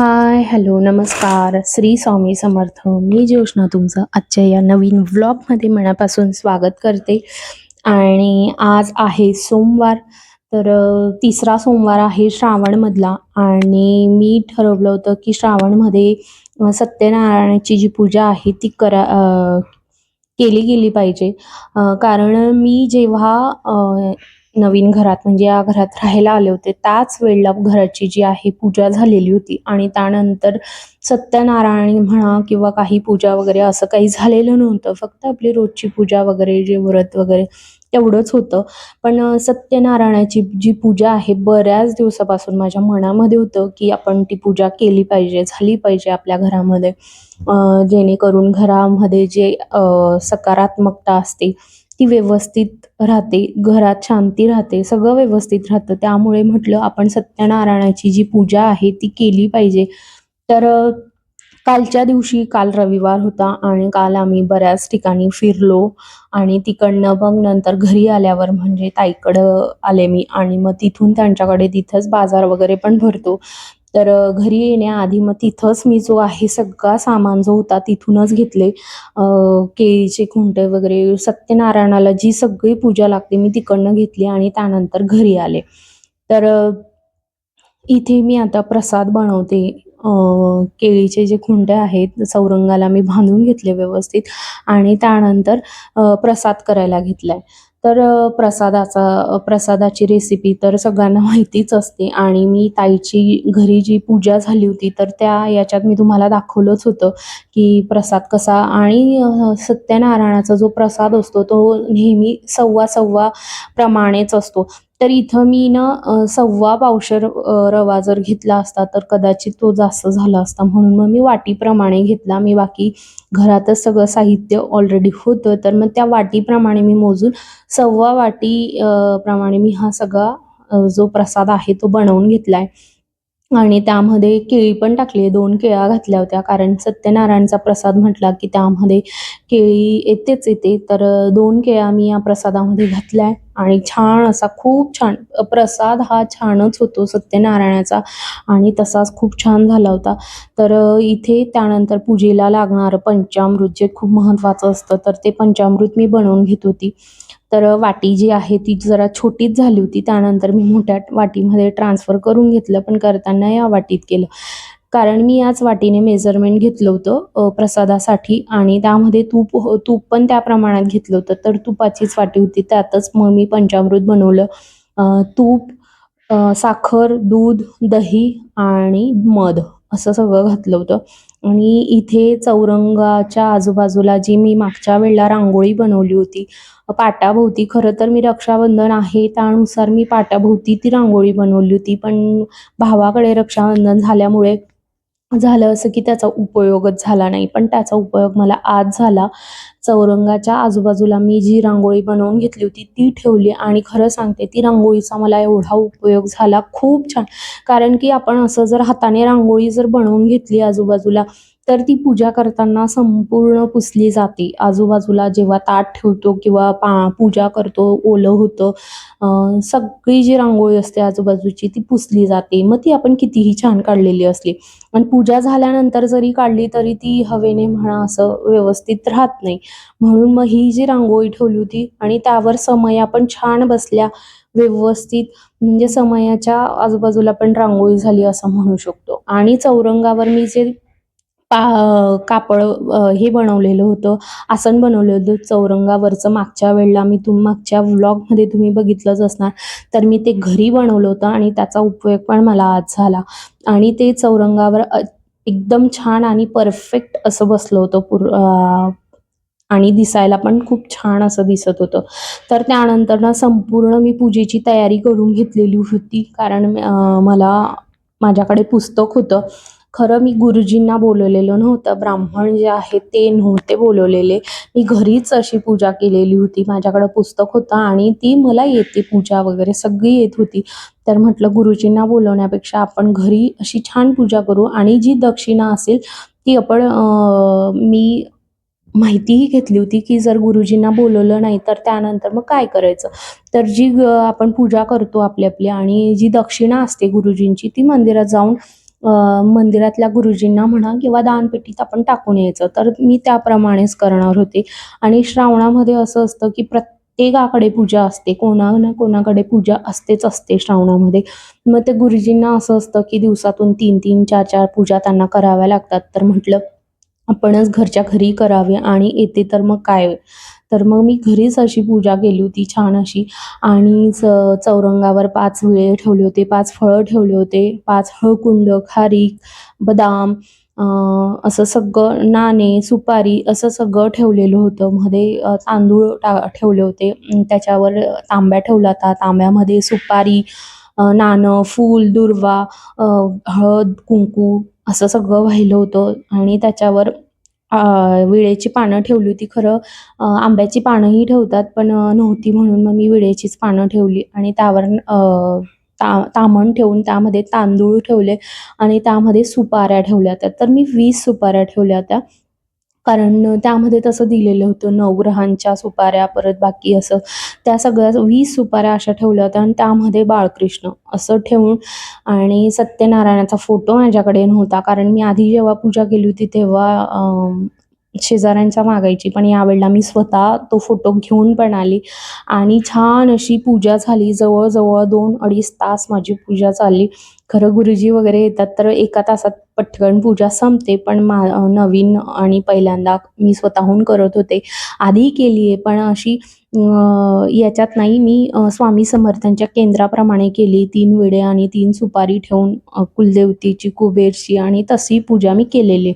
Hi hello नमस्कार. श्री स्वामी समर्थ. मी ज्योष्णा तुमचं आजच्या या नवीन व्लॉगमध्ये मनापासून स्वागत करते. आणि आज आहे सोमवार तर तिसरा सोमवार आहे श्रावणमधला. आणि मी ठरवलं होतं की श्रावणमध्ये सत्यनारायणाची जी पूजा आहे ती करा केली गेली पाहिजे. कारण मी जेव्हा नवीन घरात म्हणजे या घरात राहायला आले होते. त्याच वेळेला घराची जी आहे पूजा झालेली होती. आणि त्यानंतर सत्यनारायण म्हणा किंवा काही पूजा वगैरे असं काही झालेलं नव्हतं. फक्त आपली रोजची पूजा वगैरे जे व्रत वगैरे तेवढंच होतं. पण सत्यनारायणाची जी पूजा आहे बऱ्याच दिवसापासून माझ्या मनामध्ये होतं की आपण ती पूजा केली पाहिजे झाली पाहिजे आपल्या घरामध्ये. जेणेकरून घरामध्ये जे सकारात्मकता असते ती व्यवस्थित राहते घरात शांती राहते सगळं व्यवस्थित राहतं. त्यामुळे म्हटलं आपण सत्यनारायणाची जी पूजा आहे ती केली पाहिजे. तर कालच्या दिवशी काल रविवार होता आणि काल आम्ही बऱ्याच ठिकाणी फिरलो आणि तिकडनं मग नंतर घरी आल्यावर म्हणजे ताईकडं आले मी आणि मग तिथून त्यांच्याकडे तिथंच बाजार वगैरे पण भरतो. तर घरी येण्याआधी मग तिथंच मी जो आहे सगळा सामान जो होता तिथूनच घेतले. केळीचे खुंटे वगैरे सत्यनारायणाला जी सगळी पूजा लागते मी तिकडनं घेतली आणि त्यानंतर घरी आले. तर इथे मी आता प्रसाद बनवते. केळीचे जे खुंटे आहेत चौरंगाला मी बांधून घेतले व्यवस्थित आणि त्यानंतर प्रसाद करायला घेतलाय. तर प्रसादाचा प्रसादाची रेसिपी तर सगळ्यांना माहितीच असते. आणि मी ताईची घरी जी पूजा झाली होती तर त्या याच्यात मी तुम्हाला दाखवलंच होतं की प्रसाद कसा आणि सत्यनारायणाचा जो प्रसाद असतो तो नेहमी सव्वा सव्वा प्रमाणेच असतो. तर इथं मी ना सव्वा पावशर रवा जर घेतला असता तर कदाचित तो जास्त झाला असता म्हणून मग मी वाटीप्रमाणे घेतला. मी बाकी घरातच सगळं साहित्य ऑलरेडी होतं. तर मग त्या वाटीप्रमाणे मी मोजून सव्वा वाटी प्रमाणे मी हा सगळा जो प्रसाद आहे तो बनवून घेतलाय. आणि त्यामध्ये केळी पण टाकली आहे. दोन केळ्या घातल्या होत्या. कारण सत्यनारायणचा प्रसाद म्हटला की त्यामध्ये केळी येतेच येते. तर दोन केळ्या मी या प्रसादामध्ये घातल्या आहे. आणि छान असा खूप छान प्रसाद हा छानच होतो सत्यनारायणाचा. आणि तसाच खूप छान झाला होता. तर इथे त्यानंतर पूजेला लागणारं पंचामृत जे खूप महत्त्वाचं असतं तर ते पंचामृत मी बनवून घेत होती. तर वाटी जी आहे ती जरा छोटीच झाली होती त्यानंतर मी मोठ्या वाटीमध्ये ट्रान्सफर करून घेतलं पण करताना या वाटीत केलं. कारण मी याच वाटीने मेजरमेंट घेतलं होतं प्रसादासाठी आणि त्यामध्ये तूप हो तूप पण त्या प्रमाणात घेतलं होतं. तर तुपाचीच वाटी होती त्यातच मग मी पंचामृत बनवलं. तूप साखर दूध दही आणि मध असं सगळं घातलं होतं. आणि इथे चौरंगाच्या आजूबाजूला जी मी मागच्या वेळेला रांगोळी बनवली होती पाटाभोवती खरं तर मी रक्षाबंधन आहे त्यानुसार मी पाटाभोवती ती रांगोळी बनवली होती. पण भावाकडे रक्षाबंधन झाल्यामुळे झालं असं की त्याचा उपयोगच झाला नाही. पण त्याचा उपयोग मला आज झाला. चौरंगाच्या आजूबाजूला मी जी रांगोळी बनवून घेतली होती ती ठेवली आणि खरं सांगते ती रांगोळीचा मला एवढा उपयोग झाला. खूप छान. कारण की आपण असं जर हाताने रांगोळी जर बनवून घेतली आजूबाजूला तर ती पूजा करताना संपूर्ण पुसली जाते. आजूबाजूला जेव्हा ताट ठेवतो किंवा पा पूजा करतो ओलं होतं सगळी जी रांगोळी असते आजूबाजूची ती पुसली जाते. मग ती आपण कितीही छान काढलेली असली आणि पूजा झाल्यानंतर जरी काढली तरी ती हवेने म्हणा असं व्यवस्थित राहत नाही. म्हणून मग ही जी रांगोळी ठेवली होती आणि त्यावर समय आपण छान बसल्या व्यवस्थित म्हणजे समयाच्या आजूबाजूला पण रांगोळी झाली असं म्हणू शकतो. आणि चौरंगावर मी जे पा कापड हे बनवलेलं होतं. आसन बनवलं होतं चौरंगावरचं. मागच्या वेळेला मी तुम मागच्या व्लॉगमध्ये तुम्ही बघितलंच असणार. तर मी ते घरी बनवलं होतं आणि त्याचा उपयोग पण मला आज झाला. आणि ते चौरंगावर एकदम छान आणि परफेक्ट असं बसलं होतं पूर आणि दिसायला पण खूप छान असं दिसत होतं. तर त्यानंतर ना संपूर्ण मी पूजेची तयारी करून घेतलेली होती. कारण मला माझ्याकडे पुस्तक होतं. खरं मी गुरुजींना बोलवलेलं नव्हतं. ब्राह्मण जे आहेत ते नव्हते बोलवलेले. मी घरीच अशी पूजा केलेली होती. माझ्याकडं पुस्तक होतं आणि ती मला येते पूजा वगैरे सगळी येत होती. तर म्हटलं गुरुजींना बोलवण्यापेक्षा आपण घरी अशी छान पूजा करू आणि जी दक्षिणा असेल ती आपण मी माहितीही घेतली होती की जर गुरुजींना बोलवलं नाही तर त्यानंतर मग काय करायचं? तर जी आपण पूजा करतो आपली आपली आणि जी दक्षिणा असते गुरुजींची ती मंदिरात जाऊन मंदिरातल्या गुरुजींना म्हणा किंवा दानपेटीत आपण टाकून यायचं. तर मी त्याप्रमाणेच करणार होते. आणि श्रावणामध्ये असं असतं की प्रत्येकाकडे पूजा असते. कोणा ना कोणाकडे पूजा असतेच असते श्रावणामध्ये. मग ते गुरुजींना असं असतं की दिवसातून तीन तीन चार चार पूजा त्यांना कराव्या लागतात. तर म्हटलं आपणच घरच्या घरी करावे आणि येते तर मग काय? तर मग मी घरीच अशी पूजा केली होती छान अशी. आणि च चौरंगावर पाच विळे ठेवले होते पाच फळं ठेवले होते पाच हळकुंड खारीक बदाम असं सगळं नाणे सुपारी असं सगळं ठेवलेलं होतं. मध्ये तांदूळ टा ठेवले होते. त्याच्यावर तांब्या ठेवला होता तांब्यामध्ये सुपारी नाणं फूल दुर्वा हळद कुंकू असं सगळं वाहिलं होतं. आणि त्याच्यावर विळेची पानं ठेवली होती खरं. आंब्याची पानंही ठेवतात पण नव्हती म्हणून मग मी विळेचीच पानं ठेवली आणि त्यावर ता तामण ठेवून त्यामध्ये तांदूळ ठेवले आणि त्यामध्ये सुपाऱ्या ठेवल्या होत्या. तर मी वीस सुपाऱ्या ठेवल्या होत्या. कारण त्यामध्ये तसं दिलेलं होतं नवग्रहांच्या सुपाऱ्या परत बाकी असं. त्या सगळ्या वीस सुपाऱ्या अशा ठेवल्या होत्या आणि त्यामध्ये बाळकृष्ण असं ठेवून आणि सत्यनारायणाचा फोटो माझ्याकडे नव्हता. कारण मी आधी जेव्हा पूजा केली होती तेव्हा शेजाऱ्यांच्या शेजाऱ्यांचा मागायची पण यावेळेला मी स्वतः तो फोटो घेऊन पण आली. आणि छान अशी पूजा झाली. जवळजवळ दोन अडीच तास माझी पूजा चालली. खरं गुरुजी वगैरे येतात तर एका तासात पटकन पूजा संपते. पण मा नवीन आणि पहिल्यांदा मी स्वतःहून करत होते. आधी केली आहे पण अशी याच्यात नाही मी स्वामी समर्थांच्या केंद्राप्रमाणे केली. तीन विडे आणि तीन सुपारी ठेवून कुलदेवतीची कुबेरची आणि तशी पूजा मी केलेली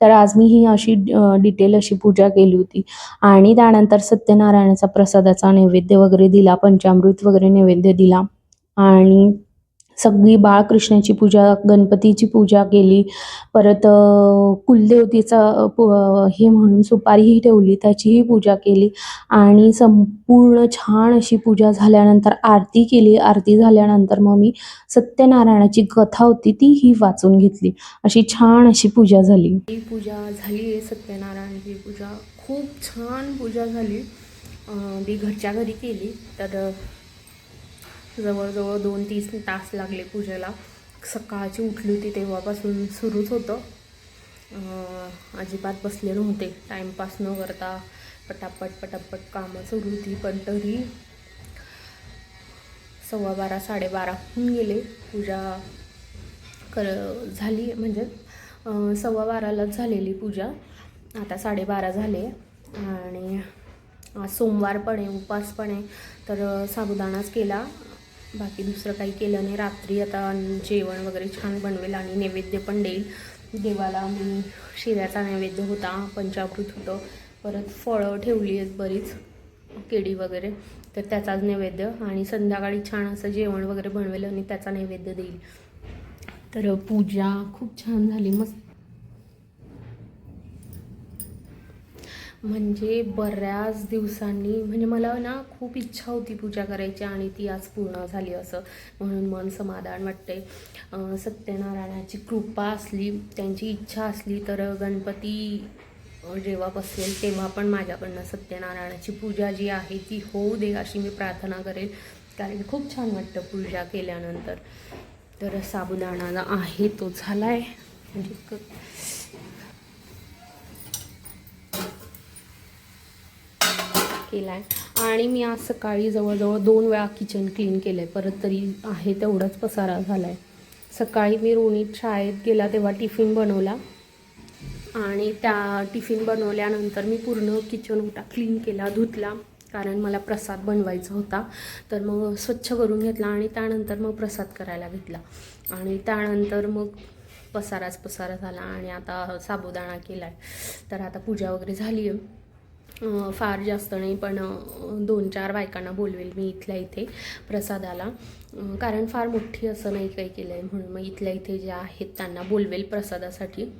तर आज मी ही अशी डिटेल अशी पूजा केली होती. आणि त्यानंतर सत्यनारायणाचा प्रसादाचा नैवेद्य वगैरे दिला पंचामृत वगैरे नैवेद्य दिला. आणि सगळी बाळकृष्णाची पूजा गणपतीची पूजा केली. परत अ, कुलदेवतेचा पु हे म्हणून सुपारीही ठेवली त्याचीही पूजा केली. आणि संपूर्ण छान अशी पूजा झाल्यानंतर आरती केली. आरती झाल्यानंतर मग मी सत्यनारायणाची कथा होती ती ही वाचून घेतली. अशी छान अशी पूजा झाली. ही पूजा झाली आहे सत्यनारायणाची पूजा. खूप छान पूजा झाली. ती घरच्या घरी केली. तर जवळजवळ दोन तीन तास लागले पूजेला. सकाळची उठली होती तेव्हापासून सुरूच होतं. अजिबात बसले नव्हते. टाईमपास न करता पटापट पटापट कामं सुरू होती. पण तरी सव्वा बारा साडेबारा होऊन गेले. पूजा कर झाली म्हणजे सव्वा बारालाच झालेली पूजा. आता साडेबारा झाले आणि आज सोमवार पण आहे उपास पण आहे तर साबुदाणाच केला. बाकी दुसरं काही केलं नाही. रात्री आता जेवण वगैरे छान बनवेल आणि नैवेद्य पण देईल. देवाला मी शिऱ्याचा नैवेद्य होता पंचामृत होतं. परत फळं ठेवली आहेत बरीच केळी वगैरे. तर त्याचाच नैवेद्य आणि संध्याकाळी छान असं जेवण वगैरे बनवेल आणि त्याचा नैवेद्य देईल. तर पूजा खूप छान झाली. मस्त म्हणजे बऱ्याच दिवसांनी म्हणजे मला ना खूप इच्छा होती पूजा करायची आणि ती आज पूर्ण झाली असं म्हणून मन समाधान वाटते सत्यनारायणाची कृपा असली त्यांची इच्छा असली तर गणपती जेव्हा बसेल तेव्हा पण माझ्याकडनं सत्यनारायणाची पूजा जी आहे ती होऊ दे अशी मी प्रार्थना करेल कारण खूप छान वाटतं पूजा केल्यानंतर. तर साबुदाणा आहे तो झाला आहे म्हणजे केला आहे आणि मी आज सकाळी जवळजवळ दोन वेळा किचन क्लीन केलं आहे परत तरी आहे तेवढाच पसारा झाला आहे सकाळी मी रोनीत शाळेत गेला तेव्हा टिफिन बनवला. आणि त्या टिफिन बनवल्यानंतर मी पूर्ण किचन ओटा क्लीन केला धुतला. कारण मला प्रसाद बनवायचा होता. तर मग स्वच्छ करून घेतला आणि त्यानंतर मग प्रसाद करायला घेतला. आणि त्यानंतर मग पसाराच पसारा झाला आणि आता साबुदाणा केला आहे तर आता पूजा वगैरे झाली आहे फार जास्त नाही पण दोन चार बायकांना बोलवेल मी इथल्या इथे प्रसादाला. कारण फार मोठी असं नाही काही केलं आहे म्हणून मग इथल्या इथे जे आहेत त्यांना बोलवेल प्रसादासाठी.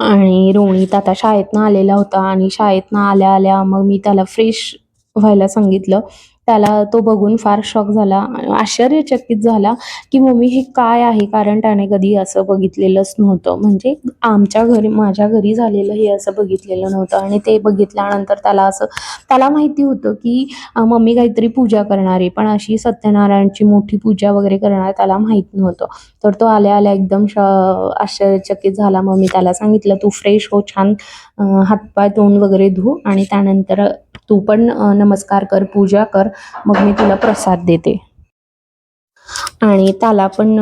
आणि आणि आता शाळेतनं आलेला होता आणि शाळेतनं आल्या आल्या मग मी त्याला फ्रेश व्हायला सांगितलं. त्याला तो बघून फार शॉक झाला. आश्चर्यचकित झाला की मम्मी हे काय आहे? कारण त्याने कधी असं बघितलेलंच नव्हतं. म्हणजे आमच्या घरी माझ्या घरी झालेलं हे असं बघितलेलं नव्हतं. आणि ते बघितल्यानंतर त्याला असं त्याला माहिती होतं की मम्मी काहीतरी पूजा करणार आहे. पण अशी सत्यनारायणची मोठी पूजा वगैरे करणार त्याला माहीत नव्हतं. तर तो आल्या आल्या एकदम श आश्चर्यचकित झाला. मग मी त्याला सांगितलं तू फ्रेश हो छान हातपाय तोंड वगैरे धु आणि त्यानंतर तू पण नमस्कार कर पूजा कर मग मी तुला प्रसाद देते. आणि त्याला पण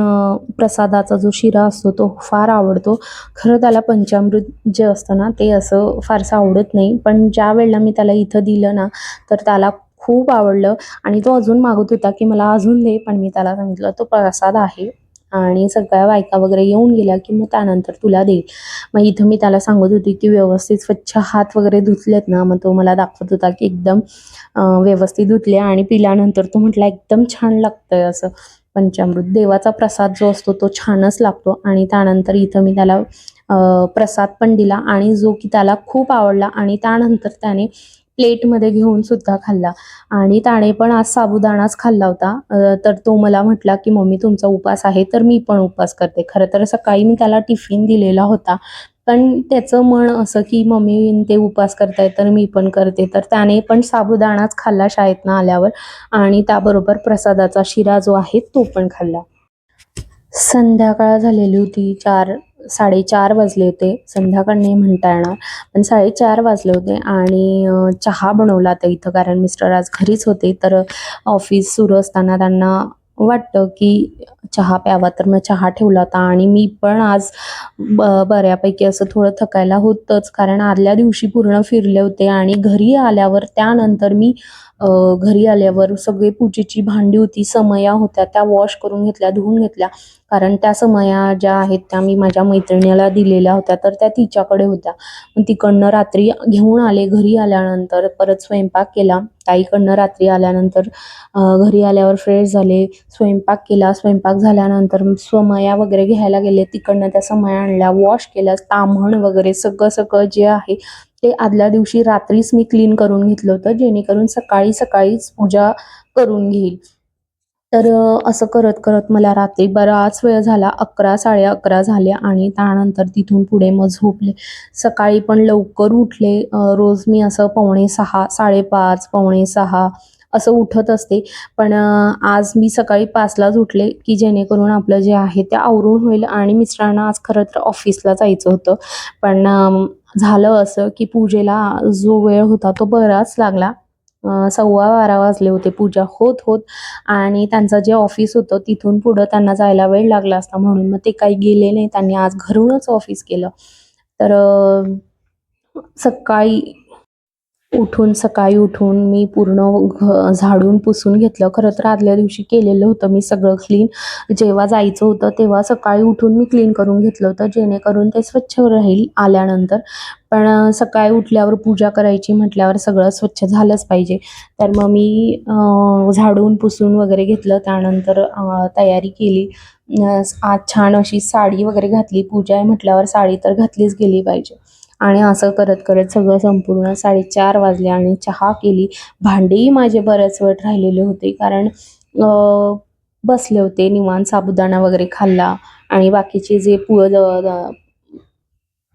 प्रसादाचा जो शिरा असतो तो फार आवडतो. खरं त्याला पंचामृत जे असतं ना ते असं फारसं आवडत नाही. पण ज्या वेळेला मी त्याला इथं दिलं ना तर त्याला खूप आवडलं. आणि तो अजून मागत होता की मला अजून दे पण मी त्याला सांगितलं तो प्रसाद आहे. आणि सगळ्या बायका वगैरे येऊन गेल्या की मग त्यानंतर तुला देईल. मग इथं मी त्याला सांगत होती की व्यवस्थित स्वच्छ हात वगैरे धुतलेत ना मग तो मला दाखवत होता की एकदम व्यवस्थित धुतले आणि पिल्यानंतर तो म्हटला एकदम छान लागतंय असं. पंचामृत. देवाचा प्रसाद जो असतो तो छानच लागतो आणि त्यानंतर इथं मी त्याला प्रसाद पण दिला आणि जो की त्याला खूप आवडला आणि त्यानंतर त्याने प्लेटमध्ये घेऊन सुद्धा खाल्ला. आणि त्याने पण आज साबुदाणाच खाल्ला होता. तर तो मला म्हटला की मम्मी तुमचा उपास आहे तर मी पण उपास करते. खरं तर सकाळी मी त्याला टिफिन दिलेला होता. पण त्याचं मन असं की मम्मी ते उपास करताय तर मी पण करते. तर त्याने पण साबुदाणाच खाल्ला शाळेतनं आल्यावर. आणि त्याबरोबर प्रसादाचा शिरा जो आहे तो पण खाल्ला. संध्याकाळ झालेली होती चार साडेचार वाजले होते. संध्याकाळ नाही म्हणता येणार. पण साडेचार वाजले होते आणि चहा बनवला तर इथं कारण मिस्टर आज घरीच होते. तर ऑफिस सुरू असताना त्यांना वाटतं की चहा प्यावा. तर मग चहा ठेवला होता आणि मी पण आज ब बऱ्यापैकी असं थोडं थकायला होतंच. कारण आदल्या दिवशी पूर्ण फिरले होते आणि घरी आल्यावर त्यानंतर मी घरी आल्यावर सगळी पूजेची भांडी होती समया होत्या त्या वॉश करून घेतल्या धुवून घेतल्या. कारण त्या समया ज्या आहेत त्या मी माझ्या मैत्रिणीला दिलेल्या होत्या तर त्या तिच्याकडे होत्या. मग तिकडनं रात्री घेऊन आले घरी आल्यानंतर परत स्वयंपाक केला. ताईकडनं रात्री आल्यानंतर घरी आल्यावर फ्रेश झाले स्वयंपाक केला. स्वयंपाक झाल्यानंतर समया वगैरे घ्यायला गेले. तिकडनं त्या समया आणल्या वॉश केल्या ताम्हण वगैरे सगळं सगळं जे आहे ते आदल्या दिवशी रात्रीच मी क्लीन करून घेतलं होतं जेणेकरून सकाळी सकाळीच पूजा करून घेईल. तर असं करत करत मला रात्री बराच वेळ झाला अकरा साडे अकरा झाले आणि त्यानंतर तिथून पुढे मग झोपले. सकाळी पण लवकर उठले रोज मी असं पावणे सहा साडेपाच पावणे सहा असं उठत असते. पण आज मी सकाळी पाचलाच उठले की जेणेकरून आपलं जे आहे ते आवरून होईल आणि मिस्टरांना आज खरं तर ऑफिसला जायचं होतं. पण झालं असं की पूजेला जो वेळ होता तो बराच लागला. सव्वा बारा वाजले होते पूजा होत होत आणि त्यांचं जे ऑफिस होतं तिथून पुढं त्यांना जायला वेळ लागला असता म्हणून मग ते काही गेले नाही. त्यांनी आज घरूनच ऑफिस केलं. तर सकाळी उठून सकाळी उठून मी पूर्ण घ झाडून पुसून घेतलं. खरं तर आदल्या दिवशी केलेलं होतं मी सगळं क्लीन जेव्हा जायचं होतं तेव्हा सकाळी उठून मी क्लीन करून घेतलं होतं जेणेकरून ते स्वच्छ राहील आल्यानंतर. पण सकाळी उठल्यावर पूजा करायची म्हटल्यावर सगळं स्वच्छ झालंच पाहिजे. तर मग मी झाडून पुसून वगैरे घेतलं. त्यानंतर तयारी केली. आज छान अशी साडी वगैरे घातली. पूजा आहे म्हटल्यावर साडी तर घातलीच गेली पाहिजे. आणि असं करत करत सगळं संपूर्ण साडेचार वाजले आणि चहा केली. भांडेही माझे बऱ्याच वेळ राहिलेले होते कारण बसले होते निवांत साबुदाणा वगैरे खाल्ला आणि बाकीचे जे पु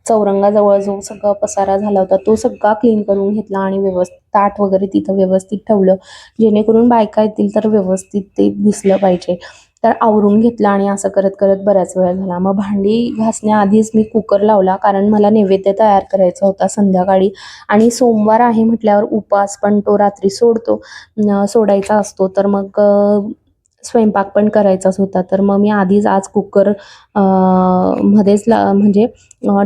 चौरंगाजवळ जो सगळा पसारा झाला होता तो सगळा क्लीन करून घेतला आणि व्यवस्थित ताट वगैरे तिथं व्यवस्थित ठेवलं. जेणेकरून बायका येतील तर व्यवस्थित ते दिसलं पाहिजे. तर आवरून घेतलं आणि असं करत करत बऱ्याच वेळ झाला. मग भांडी घासण्याआधीच मी कुकर लावला कारण मला नैवेद्य तयार करायचा होता संध्याकाळी. आणि सोमवार आहे म्हटल्यावर उपास पण तो रात्री सोडतो सोडायचा असतो. तर मग स्वयंपाक पण करायचाच होता तर मग मी आधीच आज कुकर मध्येच ला म्हणजे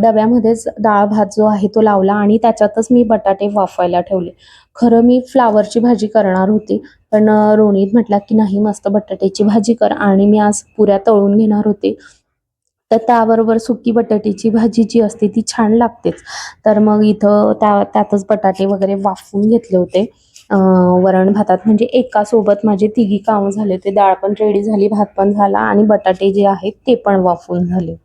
डब्यामध्येच डाळ भात जो आहे तो लावला आणि त्याच्यातच मी बटाटे वाफवायला ठेवले. खरं मी फ्लावरची भाजी करणार होती पण रोणीत म्हटला की नाही मस्त बटाट्याची भाजी कर आणि मी आज पुऱ्या तळून घेणार होते. तर त्याबरोबर सुकी बटाट्याची भाजी जी असते ती छान लागतेच. तर मग इथं त्या त्यातच बटाटे वगैरे वाफवून घेतले होते. वरण भातात. म्हणजे एकासोबत माझे तिघी कामं झाले होते. डाळ पण रेडी झाली भात पण झाला आणि बटाटे जे आहेत ते पण वाफून झाले.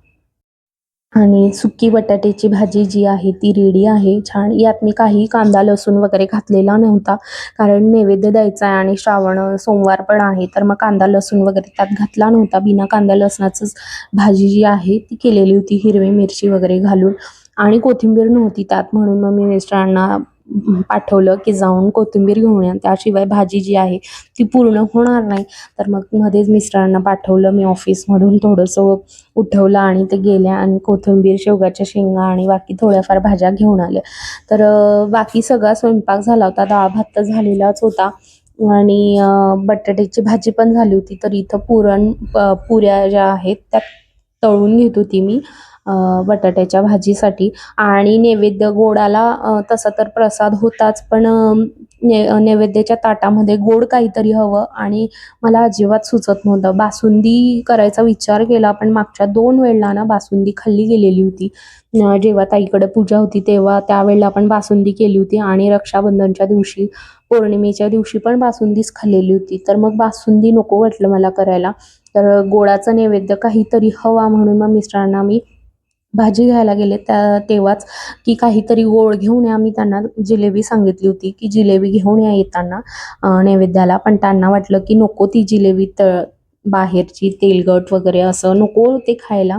आणि सुकी बटाट्याची भाजी जी आहे ती रेडी आहे. छान. यात मी काही कांदा लसूण वगैरे घातलेला नव्हता. कारण नैवेद्य द्यायचा आहे आणि श्रावण सोमवार पण आहे. तर मग कांदा लसूण वगैरे त्यात घातला नव्हता. बिना कांदा लसणाचंच भाजी जी आहे ती केलेली होती. हिरवी मिरची वगैरे घालून. आणि कोथिंबीर नव्हती त्यात. म्हणून मग मी मिस्टरांना पाठवलं की जाऊन कोथिंबीर घेऊन या. त्याशिवाय भाजी जी आहे ती पूर्ण होणार नाही. तर मग मध्येच मिस्टरांना पाठवलं. मी ऑफिसमधून थोडंसं उठवलं आणि ते गेल्या आणि कोथिंबीर शेवगाच्या शेंगा आणि बाकी थोड्याफार भाज्या घेऊन आल्या. तर बाकी सगळा स्वयंपाक झाला होता. डाळ भात तर झालेलाच होता. आणि बटाट्याची भाजी पण झाली होती. तर इथं पुरण पुऱ्या ज्या आहेत त्या तळून घेत होती मी. बटाट्याच्या भाजीसाठी. आणि नैवेद्य गोडाला तसा तर प्रसाद होताच पण ने नैवेद्याच्या ताटामध्ये गोड काहीतरी हवं. आणि मला अजिबात सुचत नव्हतं. बासुंदी करायचा विचार केला पण मागच्या दोन वेळेला ना बासुंदी खाल्ली गेलेली होती. जेव्हा ताईकडे पूजा होती तेव्हा त्यावेळेला आपण बासुंदी केली होती. आणि रक्षाबंधनच्या दिवशी पौर्णिमेच्या दिवशी पण बासुंदीच खाल्लेली होती. तर मग बासुंदी नको वाटलं मला करायला. तर गोडाचं नैवेद्य काहीतरी हवा म्हणून मग मिस्टरांना मी भाजी घ्यायला गेले त्या तेव्हाच की काहीतरी गोळ घेऊन या. मी त्यांना जिलेबी सांगितली होती की जिलेबी घेऊन या येताना नैवेद्याला. पण त्यांना वाटलं की नको ती जिलेबी तळ बाहेरची तेलकट वगैरे असं नको ते खायला.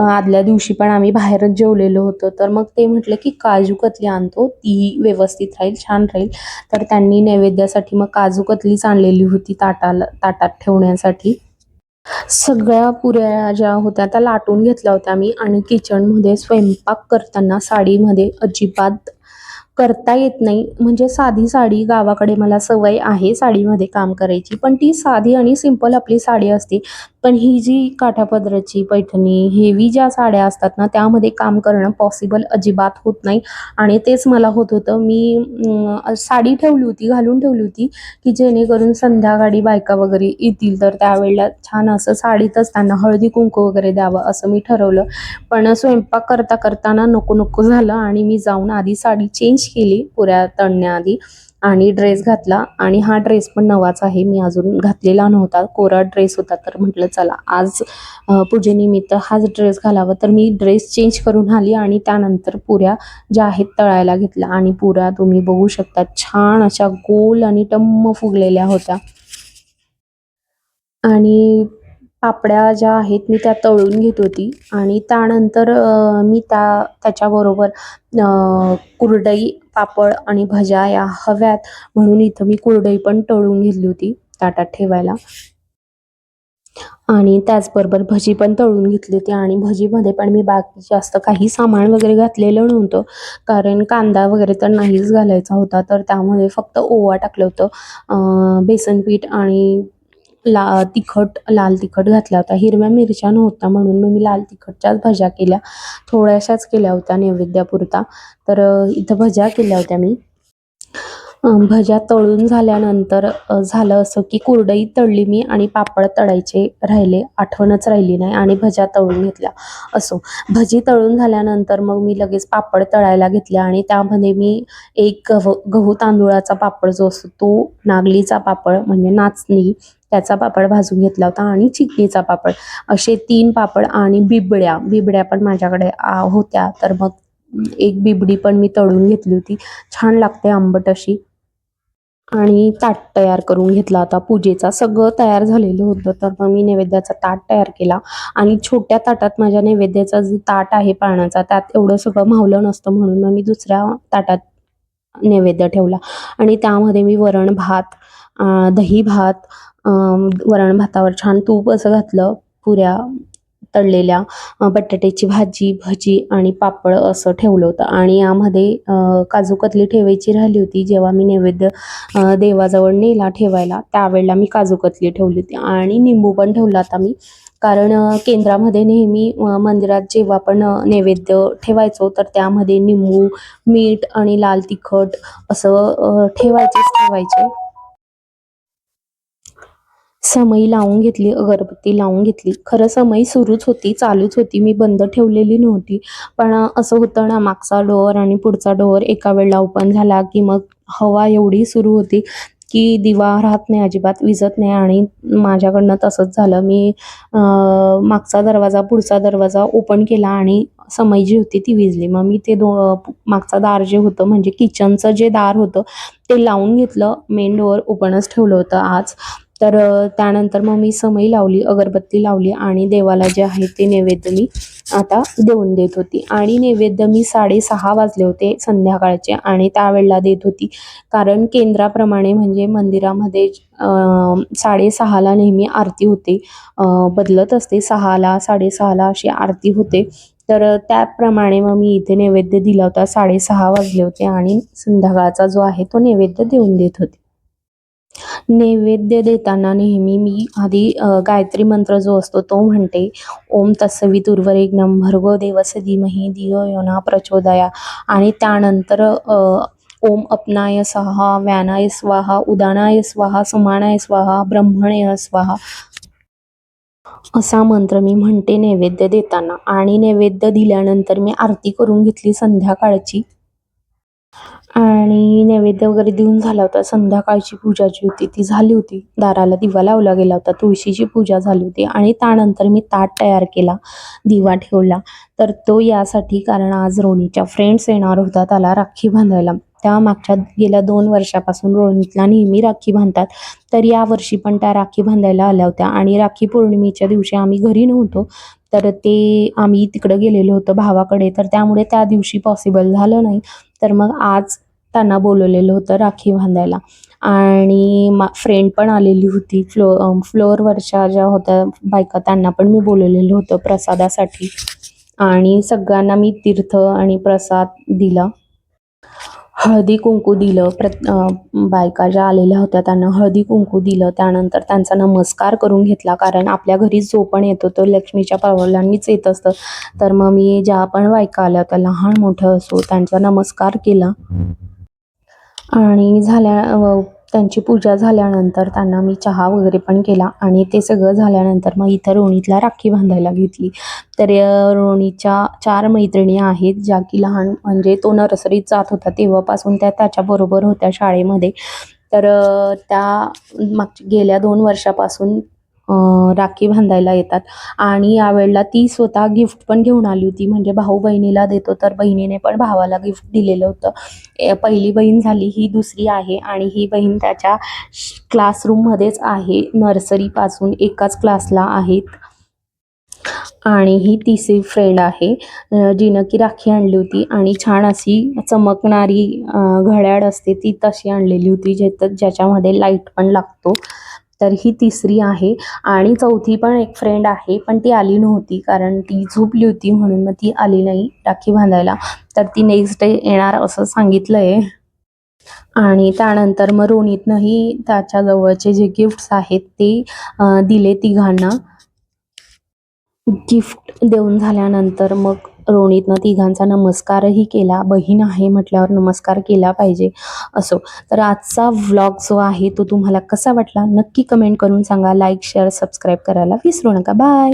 आदल्या दिवशी पण आम्ही बाहेरच जेवलेलो होतो. तर मग ते म्हटलं की काजू कतली आणतो ती व्यवस्थित राहील छान राहील. तर त्यांनी नैवेद्यासाठी मग काजू कतलीच आणलेली होती ताटाला ताटात ठेवण्यासाठी. सगळ्या पुऱ्या ज्या होत्या त्या लाटून घेतल्या होत्या मी आणि किचनमध्ये स्वयंपाक करताना साडीमध्ये अजिबात करता येत नाही. म्हणजे साधी साडी गावाकडे मला सवय आहे साडीमध्ये काम करायची. पण ती साधी आणि सिंपल आपली साडी असते पण ही जी काठापदराची पैठणी हेवी ज्या साड्या असतात ना त्यामध्ये काम करणं पॉसिबल अजिबात होत नाही. आणि तेच मला होत होतं. मी साडी ठेवली होती घालून ठेवली होती की जेणेकरून संध्याकाळी बायका वगैरे येतील. तर त्यावेळेला छान असं साडीतच त्यांना हळदी कुंकू वगैरे द्यावं असं मी ठरवलं. पण स्वयंपाक करता करताना नको नको झालं आणि मी जाऊन आधी साडी चेंज केली पुऱ्या तळण्याआधी. आणि ड्रेस घातला आणि हा ड्रेस पण नवाच आहे. मी अजून घातलेला नव्हता. कोरा ड्रेस होता तर म्हटलं चला आज पूजेनिमित्त हाच ड्रेस घालावा. तर मी ड्रेस चेंज करून आली आणि त्यानंतर पुऱ्या ज्या आहेत तळायला घेतल्या. आणि पुऱ्या तुम्ही बघू शकता छान अशा गोल आणि टम्म फुगलेल्या होत्या. आणि पापड्या ज्या आहेत मी त्या तळून घेत होती. आणि त्यानंतर मी त्या त्याच्याबरोबर कुरडई पापड आणि भज्या या हव्यात. म्हणून इथं मी कुरडई पण तळून घेतली होती ताटात ठेवायला. आणि त्याचबरोबर भजी पण तळून घेतली होती. आणि भजीमध्ये पण मी बाकी जास्त काही सामान वगैरे घातलेलं नव्हतं. कारण कांदा वगैरे तर नाहीच घालायचा होता. तर त्यामध्ये फक्त ओवा टाकलं होतं. बेसन पीठ आणि ला तिखट लाल तिखट घातला होता. हिरव्या मिरच्या नव्हत्या म्हणून मग मी लाल तिखटच्याच भज्या केल्या. थोड्याशाच केल्या होत्या नैवेद्यापुरता. तर इथं भज्या केल्या होत्या मी. भज्या तळून झाल्यानंतर झालं असं की कुरडई तळली मी आणि पापड तळायचे राहिले. आठवणच राहिली नाही आणि भज्या तळून घेतल्या असो. भजी तळून झाल्यानंतर मग मी लगेच पापड तळायला घेतले आणि त्यामध्ये मी एक गहू गहू तांदुळाचा पापड जो असतो तो नागलीचा पापड म्हणजे नाचणी त्याचा पापड भाजून घेतला होता आणि चिकणीचा पापड. असे तीन पापड आणि बिबड्या बिबड्या पण माझ्याकडे आ, होत्या. तर मग एक बिबडी पण मी तळून घेतली होती. छान लागते आंबट अशी. आणि ताट तयार करून घेतला होता. पूजेचा सगळं तयार झालेलं होतं. तर मग मी नैवेद्याचा ताट तयार केला. आणि छोट्या ताटात माझ्या नैवेद्याचा जो ताट आहे पाण्याचा त्यात एवढं सगळं मावलं नसतं म्हणून मग मी दुसऱ्या ताटात नैवेद्य ठेवला. आणि त्यामध्ये मी वरण भात दही भात वरण भातावर छान तूप असं घातलं पुऱ्या तळलेल्या बटाट्याची भाजी भजी आणि पापड असं ठेवलं होतं. आणि यामध्ये काजू कतली ठेवायची राहिली होती जेव्हा मी नैवेद्य देवाजवळ नेला ठेवायला त्यावेळेला मी काजू कतली ठेवली होती. आणि निंबू पण ठेवला होता मी. कारण केंद्रामध्ये नेहमी मंदिरात जेव्हा आपण नैवेद्य ठेवायचो तर त्यामध्ये निंबू मीठ आणि लाल तिखट असं ठेवायचेच ठेवायचे. समई लावून घेतली अगरबत्ती लावून घेतली. खरं समई सुरूच होती चालूच होती. मी बंद ठेवलेली नव्हती. पण असं होतं ना मागचा डोअर आणि पुढचा डोअर एका वेळेला ओपन झाला की मग हवा एवढी सुरू होती की दिवा राहत नाही अजिबात विझत नाही आणि माझ्याकडनं तसंच झालं. मी मागचा दरवाजा पुढचा दरवाजा ओपन केला आणि समई जी होती ती विजली. मग मी ते दो मागचा दार जे होतं म्हणजे किचनचं जे दार होतं ते लावून घेतलं. मेन डोअर ओपनच ठेवलं होतं आज. तर त्यानंतर मग मी समई लावली अगरबत्ती लावली आणि देवाला जे आहे ते नैवेद्य मी आता देऊन देत होती. आणि नैवेद्य मी साडेसहा वाजले होते संध्याकाळचे आणि त्यावेळेला देत होती. कारण केंद्राप्रमाणे म्हणजे मंदिरामध्ये साडेसहाला नेहमी आरती होते. बदलत असते. सहाला साडेसहाला अशी आरती होते. तर त्याप्रमाणे मग मी इथे नैवेद्य दिला होता. साडेसहा वाजले होते आणि संध्याकाळचा जो आहे तो नैवेद्य देऊन देत होते. नैवेद्य देताना नेहमी मी आधी गायत्री मंत्र जो असतो तो म्हणते ओम तत्सवितुर्वरेण्यं भर्गो देवस्य देवस धियो यो योना प्रचोदया. आणि त्यानंतर ओम अपनाय स्वाहा व्यानाय स्वाहा उदानाय स्वाहा सुमानाय स्वाहा ब्रह्मणे स्वाहा असा मंत्र मी म्हणते नैवेद्य देताना. आणि नैवेद्य दिल्यानंतर मी आरती करून घेतली संध्याकाळची. आणि नैवेद्य वगैरे देऊन झाला होता. संध्याकाळची पूजा जी होती ती झाली होती. दाराला दिवा लावला गेला होता. तुळशीची पूजा झाली होती. आणि त्यानंतर मी ताट तयार केला दिवा ठेवला. तर तो यासाठी कारण आज रोणीच्या फ्रेंड्स येणार होता त्याला राखी बांधायला. त्या मागच्या गेल्या दोन वर्षापासून रोहितला नेहमी राखी बांधतात. तर या वर्षी पण त्या राखी बांधायला आल्या होत्या. आणि राखी पौर्णिमेच्या दिवशी आम्ही घरी नव्हतो. तर ते आम्ही तिकडं गेलेलो होतो भावाकडे. तर त्यामुळे त्या दिवशी पॉसिबल झालं नाही. तर मग आज त्यांना बोलवलेलं होतं राखी बांधायला. आणि मा फ्रेंड पण आलेली होती. फ्लो फ्लोअरवरच्या ज्या होत्या बायका त्यांना पण मी बोलवलेलं होतं प्रसादासाठी. आणि सगळ्यांना मी तीर्थ आणि प्रसाद दिला. हळदी कुंकू दिलं प्रत बायका ज्या आलेल्या होत्या त्यांना हळदी कुंकू दिलं त्यानंतर त्यांचा नमस्कार करून घेतला. कारण आपल्या घरी जो पण येतो तो लक्ष्मीच्या पावलांनीच येत असतं. तर मग मी ज्या पण बायका आल्या होत्या लहान मोठं असो त्यांचा नमस्कार केला. आणि झाल्या त्यांची पूजा झाल्यानंतर त्यांना मी चहा वगैरे पण केला आणि ते सगळं झाल्यानंतर मग इथं रोणीतला राखी बांधायला घेतली. तर रोणीच्या चार मैत्रिणी आहेत ज्या की लहान म्हणजे तो नर्सरीत जात होता तेव्हापासून त्या त्याच्याबरोबर होत्या शाळेमध्ये. तर त्या मागच्या गेल्या दोन वर्षापासून राखी बांधायला येतात. आणि यावेळेला ती स्वतः गिफ्ट पण घेऊन आली होती. म्हणजे भाऊ बहिणीला देतो तर बहिणीने पण भावाला गिफ्ट दिलेलं होतं. पहिली बहीण झाली ही दुसरी आहे आणि ही बहीण त्याच्या क्लासरूममध्येच आहे. नर्सरीपासून एकाच क्लासला आहेत. आणि ही तिसरी फ्रेंड आहे. जिनं की राखी आणली होती आणि छान अशी चमकणारी घड्याळ असते ती तशी आणलेली होती ज्यात ज्याच्यामध्ये लाइट पण लागतो. तर ही तिसरी आहे. आणि चौथी पण एक फ्रेंड आहे पण ती आली नव्हती कारण ती झोपली होती म्हणून मग ती आली नाही राखी बांधायला. तर ती नेक्स्ट डे येणार असं सांगितलं आहे आणि त्यानंतर मग रोनीतनंही त्याच्या जवळचे जे गिफ्ट्स आहेत ते दिले तिघांना. गिफ्ट देऊन झाल्यानंतर मग रोणीतनं तिघांचा नमस्कारही केला बहीण आहे म्हटल्यावर नमस्कार केला पाहिजे असो. तर आजचा व्लॉग जो आहे तो तुम्हाला कसा वाटला नक्की कमेंट करून सांगा. लाईक शेअर सबस्क्राईब करायला विसरू नका. बाय!